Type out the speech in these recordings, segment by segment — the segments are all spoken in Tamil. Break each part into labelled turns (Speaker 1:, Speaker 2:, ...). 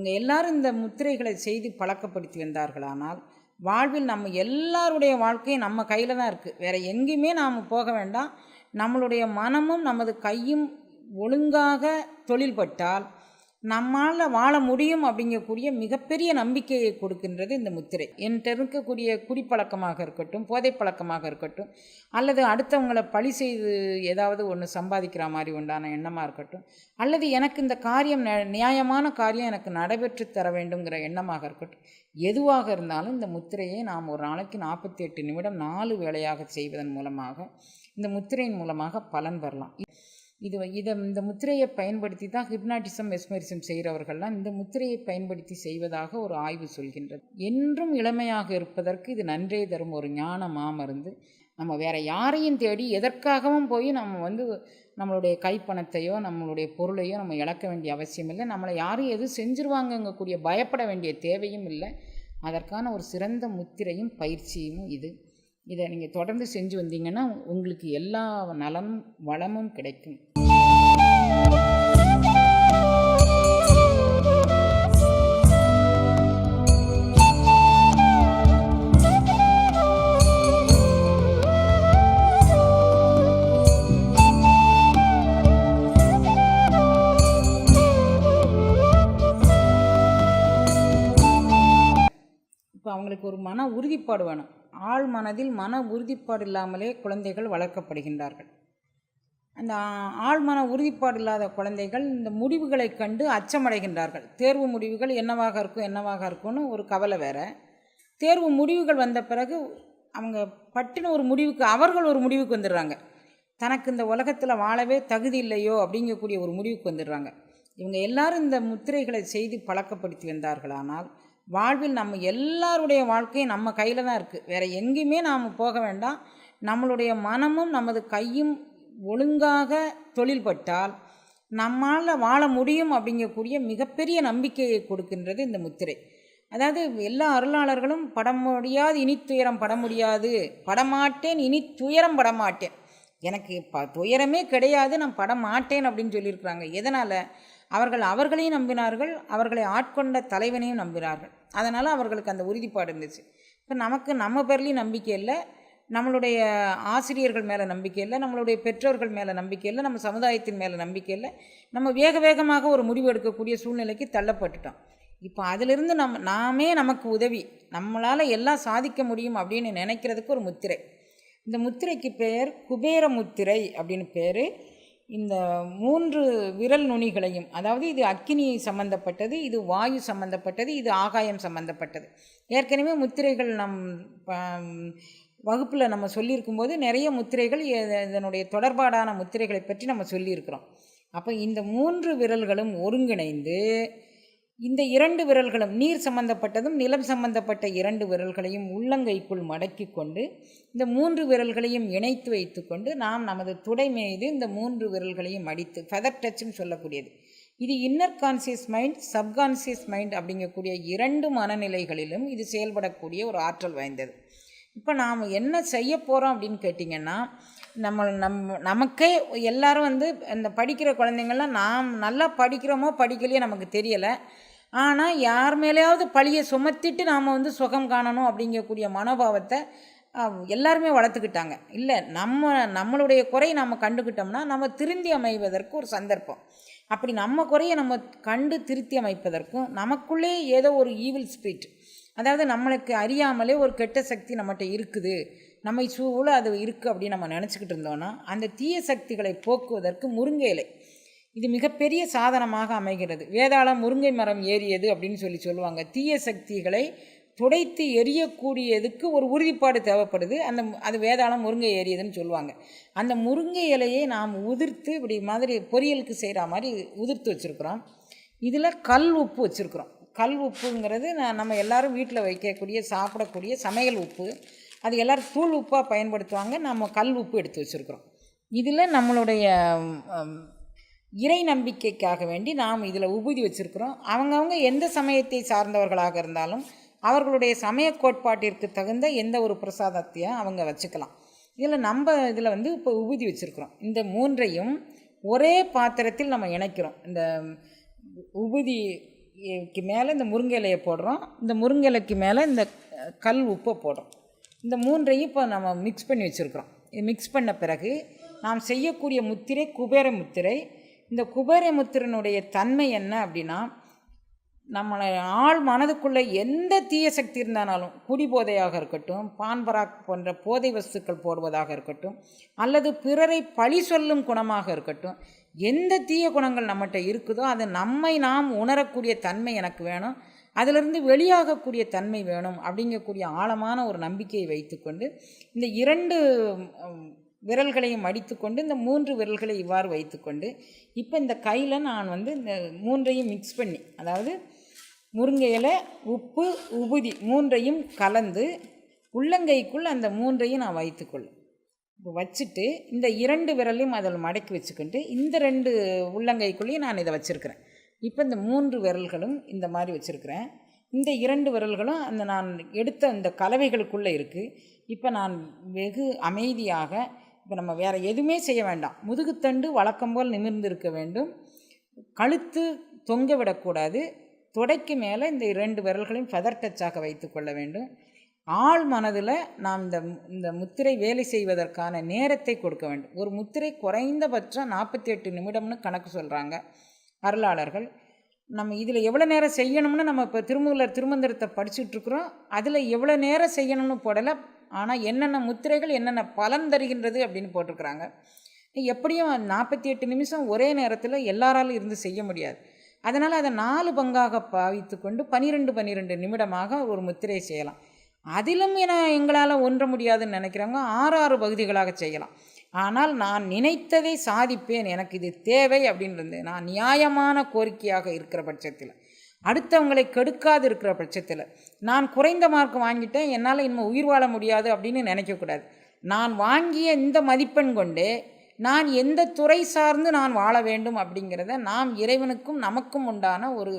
Speaker 1: இவங்க எல்லாரும் இந்த முத்திரைகளை செய்து பழக்கப்படுத்தி வந்தார்களானால் வாழ்வில் நம்ம எல்லாருடைய வாழ்க்கையும் நம்ம கையில் தான் இருக்குது வேறு எங்கேயுமே நாம் போக வேண்டாம். நம்மளுடைய மனமும் நமது கையும் ஒழுங்காக தொழில்பட்டால் நம்மால் வாழ முடியும் அப்படிங்கக்கூடிய மிகப்பெரிய நம்பிக்கையை கொடுக்கின்றது இந்த முத்திரை. என்கிட்ட இருக்கக்கூடிய குடிப்பழக்கமாக இருக்கட்டும் போதைப்பழக்கமாக இருக்கட்டும் அல்லது அடுத்தவங்களை பழி செய்து ஏதாவது ஒன்று சம்பாதிக்கிற மாதிரி உண்டான எண்ணமாக இருக்கட்டும் அல்லது எனக்கு இந்த காரியம் நியாயமான காரியம் எனக்கு நடைபெற்று தர வேண்டுங்கிற எண்ணமாக இருக்கட்டும் எதுவாக இருந்தாலும் இந்த முத்திரையை நாம் ஒரு நாளைக்கு நாற்பத்தி எட்டு நிமிடம் நாலு வேலையாக செய்வதன் மூலமாக இந்த முத்திரையின் மூலமாக பலன் வரலாம் இது இதை இந்த முத்திரையை பயன்படுத்தி தான் ஹிப்னாட்டிசம் மெஸ்மரிசம் செய்கிறவர்கள்லாம் இந்த முத்திரையை பயன்படுத்தி செய்வதாக ஒரு ஆய்வு சொல்கின்றது. என்றும் இளமையாக இருப்பதற்கு இது நன்றே தரும் ஒரு ஞான மாமருந்து. நம்ம வேற யாரையும் தேடி எதற்காகவும் போய் நம்ம வந்து நம்மளுடைய கைப்பணத்தையோ நம்மளுடைய பொருளையோ நம்ம இழக்க வேண்டிய அவசியம் இல்லை. நம்மளை யாரும் எதுவும் செஞ்சுருவாங்கங்கக்கூடிய பயப்பட வேண்டிய தேவையும் இல்லை. அதற்கான ஒரு சிறந்த முத்திரையும் பயிற்சியும் இது. இதை நீங்கள் தொடர்ந்து செஞ்சு வந்தீங்கன்னா உங்களுக்கு எல்லா நலமும் வளமும் கிடைக்கும். இப்போ அவங்களுக்கு ஒரு மன உறுதிப்பாடு வேணும். ஆழ் மனதில் மன உறுதிப்பாடு இல்லாமலே குழந்தைகள் வளர்க்கப்படுகின்றார்கள். அந்த ஆழ்மன உறுதிப்பாடு இல்லாத குழந்தைகள் இந்த முடிவுகளை கண்டு அச்சமடைகின்றார்கள். தேர்வு முடிவுகள் என்னவாக இருக்கும் என்னவாக இருக்கும்னு ஒரு கவலை வேறு. தேர்வு முடிவுகள் வந்த பிறகு அவங்க பட்டின ஒரு முடிவுக்கு அவர்கள் ஒரு முடிவுக்கு வந்துடுறாங்க. தனக்கு இந்த உலகத்தில் வாழவே தகுதி இல்லையோ அப்படிங்கக்கூடிய ஒரு முடிவுக்கு வந்துடுறாங்க. இவங்க எல்லாரும் இந்த முத்திரைகளை செய்து பழக்கப்படுத்தி வந்தார்களானால் வாழ்வில் நம்ம எல்லாருடைய வாழ்க்கையும் நம்ம கையில் தான் இருக்குது வேறு எங்கேயுமே நாம் போக வேண்டாம். நம்மளுடைய மனமும் நமது கையும் ஒழுங்காக தொழில்பட்டால் நம்மால் வாழ முடியும் அப்படிங்கக்கூடிய மிகப்பெரிய நம்பிக்கையை கொடுக்கின்றது இந்த முத்திரை. அதாவது எல்லா அருளாளர்களும் படம் முடியாது இனி துயரம் பட முடியாது. படமாட்டேன் இனி துயரம் படமாட்டேன் எனக்கு ப துயரமே கிடையாது நான் பட மாட்டேன் அப்படின்னு சொல்லியிருக்கிறாங்க. எதனால்? அவர்கள் அவர்களையும் நம்பினார்கள் அவர்களை ஆட்கொண்ட தலைவனையும் நம்பினார்கள். அதனால் அவர்களுக்கு அந்த உறுதிப்பாடு இருந்துச்சு. இப்போ நமக்கு நம்ம பேர்லேயும் நம்பிக்கை இல்லை. நம்மளுடைய ஆசிரியர்கள் மேலே நம்பிக்கை இல்லை நம்மளுடைய பெற்றோர்கள் மேலே நம்பிக்கை இல்லை நம்ம சமுதாயத்தின் மேலே நம்பிக்கை இல்லை நம்ம வேக வேகமாக ஒரு முடிவு எடுக்கக்கூடிய சூழ்நிலைக்கு தள்ளப்பட்டுட்டோம். இப்போ அதிலிருந்து நம் நாமே நமக்கு உதவி நம்மளால் எல்லாம் சாதிக்க முடியும் அப்படின்னு நினைக்கிறதுக்கு ஒரு முத்திரை. இந்த முத்திரைக்கு பெயர் குபேர முத்திரை அப்படின்னு பேர். இந்த மூன்று விரல் நுனிகளையும் அதாவது இது அக்கினி சம்பந்தப்பட்டது இது வாயு சம்பந்தப்பட்டது இது ஆகாயம் சம்பந்தப்பட்டது. ஏற்கனவே முத்திரைகள் நம் வகுப்பில் நம்ம சொல்லியிருக்கும்போது நிறைய முத்திரைகள் இதனுடைய தொடர்பாடான முத்திரைகளை பற்றி நம்ம சொல்லியிருக்கிறோம். அப்போ இந்த மூன்று விரல்களும் ஒருங்கிணைந்து இந்த இரண்டு விரல்களும் நீர் சம்பந்தப்பட்டதும் நிலம் சம்பந்தப்பட்ட இரண்டு விரல்களையும் உள்ளங்கைக்குள் மடக்கி கொண்டு இந்த மூன்று விரல்களையும் இணைத்து வைத்துக்கொண்டு நாம் நமது துடை மீது இந்த மூன்று விரல்களையும் அடித்து ஃபெதர் டச்சுன்னு சொல்லக்கூடியது. இது inner conscious mind subconscious mind அப்படிங்கக்கூடிய இரண்டு மனநிலைகளிலும் இது செயல்படக்கூடிய ஒரு ஆற்றல் வாய்ந்தது. இப்போ நாம் என்ன செய்ய போகிறோம் அப்படின்னு கேட்டிங்கன்னா நம்ம நம் நமக்கே எல்லோரும் வந்து இந்த படிக்கிற குழந்தைங்கள்லாம் நாம் நல்லா படிக்கிறோமோ படிக்கலையோ நமக்கு தெரியலை. ஆனால் யார் மேலேயாவது பழியை சுமத்திட்டு நாம் வந்து சுகம் காணணும் அப்படிங்கக்கூடிய மனோபாவத்தை எல்லாருமே வளர்த்துக்கிட்டாங்க. இல்லை நம்ம நம்மளுடைய குறையை நம்ம கண்டுக்கிட்டோம்னா நம்ம திருந்தி அமைவதற்கு ஒரு சந்தர்ப்பம். அப்படி நம்ம குறையை நம்ம கண்டு திருத்தி அமைப்பதற்கும் நமக்குள்ளே ஏதோ ஒரு ஈவில் ஸ்பிரிட் அதாவது நம்மளுக்கு அறியாமலே ஒரு கெட்ட சக்தி நம்மகிட்ட இருக்குது. நம்மை சூழ அது இருக்குது அப்படின்னு நம்ம நினச்சிக்கிட்டு இருந்தோன்னா அந்த தீய சக்திகளை போக்குவதற்கு முருங்கை இலை. இது மிகப்பெரிய சாதனமாக அமைகிறது. வேதாளம் முருங்கை மரம் ஏறியது அப்படின்னு சொல்லி சொல்லுவாங்க. தீய சக்திகளை துடைத்து எரியக்கூடியதுக்கு ஒரு உறுதிப்பாடு தேவைப்படுது. அந்த அது வேதாளம் முருங்கை ஏறியதுன்னு சொல்லுவாங்க. அந்த முருங்கை இலையை நாம் உதிர்த்து இப்படி மாதிரி பொரியலுக்கு செய்கிற மாதிரி உதிர்த்து வச்சுருக்குறோம். இதில் கல் உப்பு வச்சுருக்குறோம். கல் உப்புங்கிறது நான் நம்ம எல்லாரும் வீட்டில் வைக்கக்கூடிய சாப்பிடக்கூடிய சமையல் உப்பு. அது எல்லோரும் தூள் உப்பாக பயன்படுத்துவாங்க. நம்ம கல் உப்பு எடுத்து வச்சுருக்குறோம். இதில் நம்மளுடைய இறை நம்பிக்கைக்காக வேண்டி நாம் இதில் உபூதி வச்சுருக்குறோம். அவங்கவுங்க எந்த சமயத்தை சார்ந்தவர்களாக இருந்தாலும் அவர்களுடைய சமய கோட்பாட்டிற்கு தகுந்த எந்த ஒரு பிரசாதத்தையும் அவங்க வச்சுக்கலாம். இதில் நம்ம இதில் வந்து இப்போ உபூதி வச்சுருக்குறோம். இந்த மூன்றையும் ஒரே பாத்திரத்தில் நம்ம இணைக்கிறோம். இந்த உபூதி க்கு மேலே இந்த முருங்கை இலையை போடுறோம். இந்த முருங்கை இலைக்கு மேலே இந்த கல் உப்பை போடுறோம். இந்த மூன்றையும் இப்போ நம்ம மிக்ஸ் பண்ணி வச்சுருக்குறோம். இது மிக்ஸ் பண்ண பிறகு நாம் செய்யக்கூடிய முத்திரை குபேர முத்திரை. இந்த குபேர முத்திரனுடைய தன்மை என்ன அப்படின்னா நம்மளை ஆள் மனதுக்குள்ளே எந்த தீய சக்தி இருந்தாலும் குடிபோதையாக இருக்கட்டும் பான்பராக் போன்ற போதை வஸ்துக்கள் போடுவதாக இருக்கட்டும் அல்லது பிறரை பழி சொல்லும் குணமாக இருக்கட்டும் எந்த தீய குணங்கள் நம்மகிட்ட இருக்குதோ அதை நம்மை நாம் உணரக்கூடிய தன்மை எனக்கு வேணும். அதிலிருந்து வெளியாகக்கூடிய தன்மை வேணும் அப்படிங்கக்கூடிய ஆழமான ஒரு நம்பிக்கையை வைத்துக்கொண்டு இந்த இரண்டு விரல்களையும் அடித்துக்கொண்டு இந்த மூன்று விரல்களை இவ்வாறு வைத்துக்கொண்டு இப்போ இந்த கையில் நான் வந்து இந்த மூன்றையும் மிக்ஸ் பண்ணி அதாவது முருங்கையில் உப்பு உபுதி மூன்றையும் கலந்து உள்ளங்கைக்குள் அந்த மூன்றையும் நான் வைத்துக்கொள்ளேன் வச்சுட்டு இந்த இரண்டு விரலையும் அதில் மடக்கி வச்சுக்கிட்டு இந்த ரெண்டு உள்ளங்கைக்குள்ளேயும் நான் இதை வச்சுருக்கிறேன். இப்போ இந்த மூன்று விரல்களும் இந்த மாதிரி வச்சுருக்கிறேன். இந்த இரண்டு விரல்களும் அந்த நான் எடுத்த இந்த கலவைகளுக்குள்ளே இருக்குது இப்போ நான் வெகு அமைதியாக இப்போ நம்ம வேறு எதுவுமே செய்ய வேண்டாம். முதுகுத்தண்டு வழக்கம் போல் நிமிர்ந்து இருக்க வேண்டும். கழுத்து தொங்க விடக்கூடாது. தொடைக்கு மேலே இந்த இரண்டு விரல்களையும் ஃபெதர் டச்சாக வைத்து கொள்ள வேண்டும். ஆள் மனதில் நாம் இந்த இந்த முத்திரை வேலை செய்வதற்கான நேரத்தை கொடுக்க வேண்டும். ஒரு முத்திரை குறைந்தபட்சம் நாற்பத்தி எட்டு நிமிடம்னு கணக்கு சொல்கிறாங்க அருளாளர்கள். நம்ம இதில் எவ்வளோ நேரம் செய்யணும்னு நம்ம இப்போ திருமூலர் திருமந்திரத்தை படிச்சுட்ருக்குறோம் அதில் எவ்வளோ நேரம் செய்யணும்னு போடலை. ஆனால் என்னென்ன முத்திரைகள் என்னென்ன பலன் தருகின்றது அப்படின்னு போட்டிருக்கிறாங்க. எப்படியும் நாற்பத்தி எட்டு நிமிஷம் ஒரே நேரத்தில் எல்லாராலும் இருந்து செய்ய முடியாது. அதனால் அதை நாலு பங்காக பாவித்து கொண்டு பன்னிரெண்டு பன்னிரெண்டு நிமிடமாக ஒரு முத்திரை செய்யலாம். அதிலும் என எங்களால் ஒன்ற முடியாதுன்னு நினைக்கிறவங்க ஆறு ஆறு பகுதிகளாக செய்யலாம். ஆனால் நான் நினைத்ததை சாதிப்பேன். எனக்கு இது தேவை அப்படின்றது நான் நியாயமான கோரிக்கையாக இருக்கிற பட்சத்தில். அடுத்தவங்களை கெடுக்காது இருக்கிற பட்சத்தில். நான் குறைந்த மார்க் வாங்கிட்டேன். என்னால் இனிமேல் உயிர் வாழ முடியாது அப்படின்னு நினைக்கக்கூடாது. நான் வாங்கிய இந்த மதிப்பெண் கொண்டு நான் எந்த துறை சார்ந்து நான் வாழ வேண்டும் அப்படிங்கிறத நாம் இறைவனுக்கும் நமக்கும் உண்டான ஒரு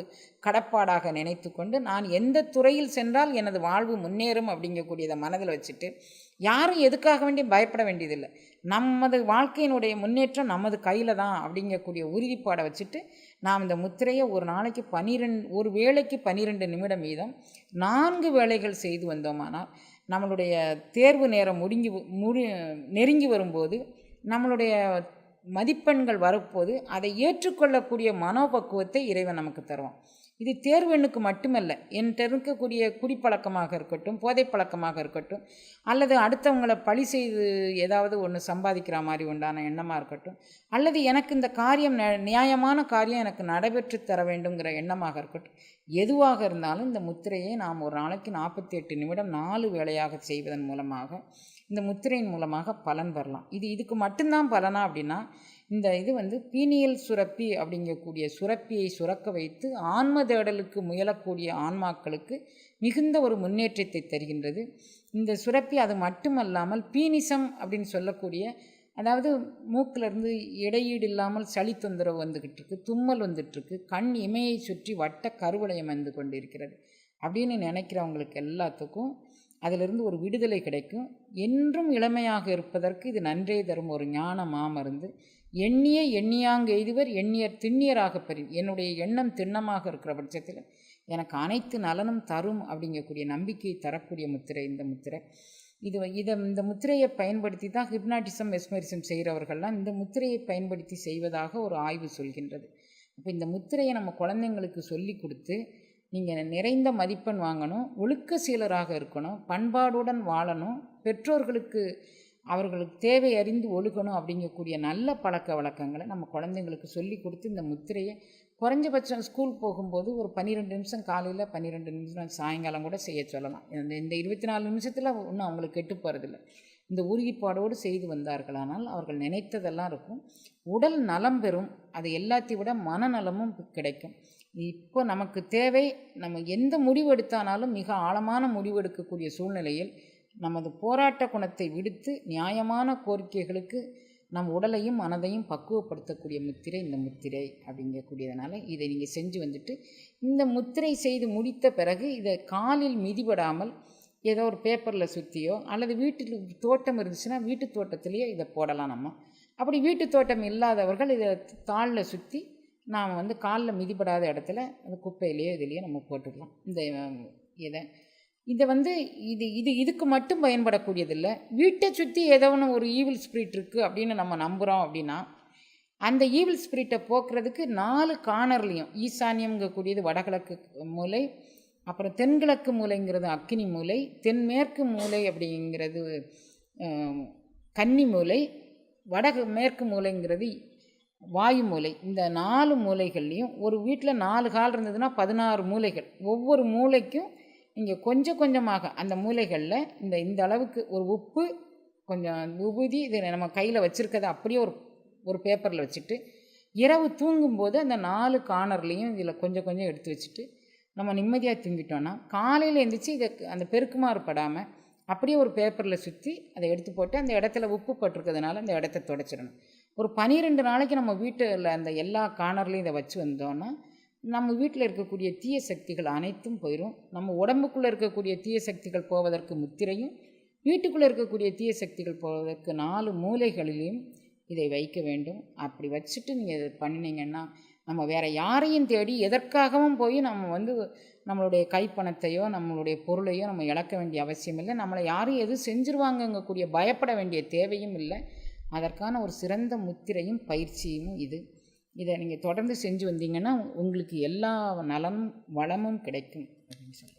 Speaker 1: கடப்பாடாக நினைத்து கொண்டு நான் எந்த துறையில் சென்றால் எனது வாழ்வு முன்னேறும் அப்படிங்கக்கூடியதை மனதில் வச்சுட்டு யாரும் எதுக்காக வேண்டியும் பயப்பட வேண்டியதில்லை. நமது வாழ்க்கையினுடைய முன்னேற்றம் நமது கையில் தான் அப்படிங்கக்கூடிய உறுதிப்பாடை வச்சுட்டு நாம் இந்த முத்திரையை ஒரு நாளைக்கு பன்னிரெண்டு ஒரு வேளைக்கு பன்னிரெண்டு நிமிடம் வீதம் நான்கு வேலைகள் செய்து வந்தோமானால் நம்மளுடைய தேர்வு நேரம் முடிங்கி முடி நெருங்கி வரும்போது நம்மளுடைய மதிப்பெண்கள் வரப்போது அதை ஏற்றுக்கொள்ளக்கூடிய மனோபக்குவத்தை இறைவன் நமக்கு தருவான். இது தேர்வெண்ணுக்கு மட்டுமல்ல என்கிட்ட இருக்கக்கூடிய குடிப்பழக்கமாக இருக்கட்டும் போதை பழக்கமாக இருக்கட்டும் அல்லது அடுத்தவங்களை பழி செய்து ஏதாவது ஒன்று சம்பாதிக்கிற மாதிரி உண்டான எண்ணமாக இருக்கட்டும் அல்லது எனக்கு இந்த காரியம் நியாயமான காரியம் எனக்கு நடைபெற்று தர வேண்டுங்கிற எண்ணமாக இருக்கட்டும் எதுவாக இருந்தாலும் இந்த முத்திரையை நாம் ஒரு நாளைக்கு நாற்பத்தி எட்டு நிமிடம் நாலு வேலையாக செய்வதன் மூலமாக இந்த முத்திரையின் மூலமாக பலன் வரலாம். இது இதுக்கு மட்டும்தான் பலனா அப்படின்னா இந்த இது வந்து பீனியல் சுரப்பி அப்படிங்கக்கூடிய சுரப்பியை சுரக்க வைத்து ஆன்ம தேடலுக்கு முயலக்கூடிய ஆன்மாக்களுக்கு மிகுந்த ஒரு முன்னேற்றத்தை தருகின்றது. இந்த சுரப்பி அது மட்டுமல்லாமல் பீனிசம் அப்படின்னு சொல்லக்கூடிய அதாவது மூக்கிலிருந்து இடையீடு இல்லாமல் சளி தொந்தரவு வந்துக்கிட்டு இருக்கு தும்மல் வந்துட்டுருக்கு கண் இமையை சுற்றி வட்ட கருவளையம் வந்து கொண்டிருக்கிறது. அப்படின்னு நினைக்கிறவங்களுக்கு எல்லாத்துக்கும் அதிலிருந்து ஒரு விடுதலை கிடைக்கும். என்றும் இளமையாக இருப்பதற்கு இது நன்றே தரும் ஒரு ஞான மாமருந்து. எண்ணிய எண்ணியாங்க எய்துவர் எண்ணியர் திண்ணியராக பெறி என்னுடைய எண்ணம் திண்ணமாக இருக்கிற பட்சத்தில் எனக்கு அனைத்து நலனும் தரும் அப்படிங்கக்கூடிய நம்பிக்கையை தரக்கூடிய முத்திரை இந்த முத்திரை. இது இதை இந்த முத்திரையை பயன்படுத்தி தான் ஹிப்னாட்டிசம் மெஸ்மரிசம் செய்கிறவர்கள்லாம் இந்த முத்திரையை பயன்படுத்தி செய்வதாக ஒரு ஆய்வு சொல்கின்றது. அப்போ இந்த முத்திரையை நம்ம குழந்தைங்களுக்கு சொல்லி கொடுத்து நீங்கள் நிறைந்த மதிப்பெண் வாங்கணும் ஒழுக்க சீலராக இருக்கணும் பண்பாடுடன் வாழணும் பெற்றோர்களுக்கு அவர்களுக்கு தேவை அறிந்து ஒழுகணும் அப்படிங்கக்கூடிய நல்ல பழக்க வழக்கங்களை நம்ம குழந்தைங்களுக்கு சொல்லி கொடுத்து இந்த முத்திரையை குறைஞ்சபட்சம் ஸ்கூல் போகும்போது ஒரு பன்னிரெண்டு நிமிஷம் காலையில் பன்னிரெண்டு நிமிஷம் சாயங்காலம் கூட செய்ய சொல்லலாம். இந்த இந்த இருபத்தி நாலு நிமிஷத்தில் ஒன்றும் அவங்களுக்கு கெட்டு போகிறதில்ல இந்த உறுதிப்பாடோடு செய்து வந்தார்களானால் அவர்கள் நினைத்ததெல்லாம் இருக்கும். உடல் நலம் பெறும். அது எல்லாத்தையும் விட மனநலமும் கிடைக்கும். இப்போ நமக்கு தேவை நம்ம எந்த முடிவெடுத்தானாலும் மிக ஆழமான முடிவெடுக்கக்கூடிய சூழ்நிலையில் நமது போராட்ட குணத்தை விடுத்து நியாயமான கோரிக்கைகளுக்கு நம் உடலையும் மனதையும் பக்குவப்படுத்தக்கூடிய முத்திரை இந்த முத்திரை அப்படிங்கக்கூடியதுனால இதை நீங்கள் செஞ்சு வந்துட்டு இந்த முத்திரை செய்து முடித்த பிறகு இதை காலில் மிதிபடாமல் ஏதோ ஒரு பேப்பரில் சுற்றியோ அல்லது வீட்டில் தோட்டம் இருந்துச்சுன்னா வீட்டு தோட்டத்திலேயே இதை போடலாம் நம்ம. அப்படி வீட்டு தோட்டம் இல்லாதவர்கள் இதை தாளில் சுற்றி நாம் வந்து காலில் மிதிப்படாத இடத்துல அந்த குப்பையிலையோ இதுலேயோ நம்ம போட்டுக்கலாம். இந்த இதை. இதை வந்து இது இது இதுக்கு மட்டும் பயன்படக்கூடியதில்லை. வீட்டை சுற்றி ஏதோ ஒன்று ஒரு ஈவில் ஸ்பிரிட் இருக்குது அப்படின்னு நம்ம நம்புகிறோம் அப்படின்னா அந்த ஈவில் ஸ்பிரிட்டை போக்குறதுக்கு நாலு கார்னர்லேயும் ஈசான்யம்ங்கக்கூடியது வடகிழக்கு மூலை அப்புறம் தென்கிழக்கு மூலைங்கிறது அக்கினி மூலை தென்மேற்கு மூலை அப்படிங்கிறது கன்னி மூலை வடகு மேற்கு மூலைங்கிறது வாயு மூலை. இந்த நாலு மூலைகள்லேயும் ஒரு வீட்டில் நாலு கால் இருந்ததுன்னா பதினாறு மூலைகள். ஒவ்வொரு மூலைக்கும் இங்கே கொஞ்சம் கொஞ்சமாக அந்த மூலைகளில் இந்த இந்த அளவுக்கு ஒரு உப்பு கொஞ்சம் உபுதி இது நம்ம கையில் வச்சுருக்கதை அப்படியே ஒரு ஒரு பேப்பரில் வச்சுட்டு இரவு தூங்கும்போது அந்த நாலு கார்னர்லேயும் இதில் கொஞ்சம் கொஞ்சம் எடுத்து வச்சுட்டு நம்ம நிம்மதியாக தூங்கிட்டோன்னா காலையில் எழுந்திரிச்சு இதை அந்த பெருக்குமாறு படாமல் அப்படியே ஒரு பேப்பரில் சுற்றி அதை எடுத்து போட்டு அந்த இடத்துல உப்பு பட்டிருக்கிறதுனால அந்த இடத்த தொடச்சிடணும். ஒரு பனிரெண்டு நாளைக்கு நம்ம வீட்டில் அந்த எல்லா கார்னர்லேயும் இதை வச்சு வந்தோன்னா நம்ம வீட்டில் இருக்கக்கூடிய தீய சக்திகள் அனைத்தும் போயிடும் நம்ம உடம்புக்குள்ளே இருக்கக்கூடிய தீய சக்திகள் போவதற்கு முத்திரையும் வீட்டுக்குள்ளே இருக்கக்கூடிய தீய சக்திகள் போவதற்கு நாலு மூலைகளிலையும் இதை வைக்க வேண்டும். அப்படி வச்சுட்டு நீங்கள் இதை பண்ணினீங்கன்னா நம்ம வேறு யாரையும் தேடி எதற்காகவும் போய் நம்ம வந்து நம்மளுடைய கைப்பணத்தையோ நம்மளுடைய பொருளையோ நம்ம இழக்க வேண்டிய அவசியம் இல்லை. நம்மளை யாரும் எதுவும் செஞ்சுருவாங்கங்கக்கூடிய பயப்பட வேண்டிய தேவையும் இல்லை. அதற்கான ஒரு சிறந்த முத்திரையும் பயிற்சியும் இது. இதை நீங்கள் தொடர்ந்து செஞ்சு வந்தீங்கன்னா உங்களுக்கு எல்லா நலமும் வளமும் கிடைக்கும் அப்படின்னு சொல்லி